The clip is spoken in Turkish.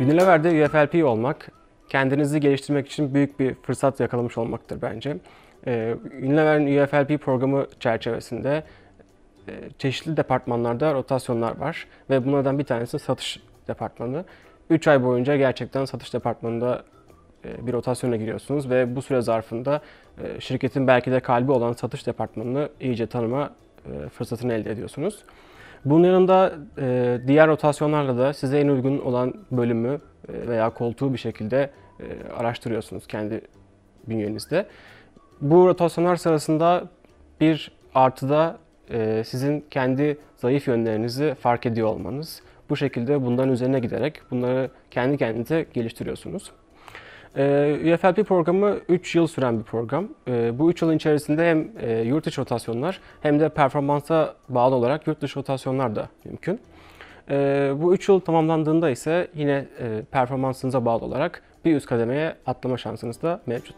Unilever'de UFLP olmak, kendinizi geliştirmek için büyük bir fırsat yakalamış olmaktır bence. Ee, Unilever'in UFLP programı çerçevesinde e, çeşitli departmanlarda rotasyonlar var ve bunlardan bir tanesi satış departmanı. 3 ay boyunca gerçekten satış departmanında e, bir rotasyona giriyorsunuz ve bu süre zarfında e, şirketin belki de kalbi olan satış departmanını iyice tanıma fırsatını elde ediyorsunuz. Bunun yanında e, diğer rotasyonlarla da size en uygun olan bölümü e, veya koltuğu bir şekilde e, araştırıyorsunuz kendi bünyenizde. Bu rotasyonlar sırasında bir artıda e, sizin kendi zayıf yönlerinizi fark ediyor olmanız. Bu şekilde bunların üzerine giderek bunları kendi kendinize geliştiriyorsunuz. E, UFLP programı 3 yıl süren bir program. E, bu 3 yılın içerisinde hem e, yurt içi rotasyonlar hem de performansa bağlı olarak yurt dışı rotasyonlar da mümkün. E, bu 3 yıl tamamlandığında ise yine e, performansınıza bağlı olarak bir üst kademeye atlama şansınız da mevcut.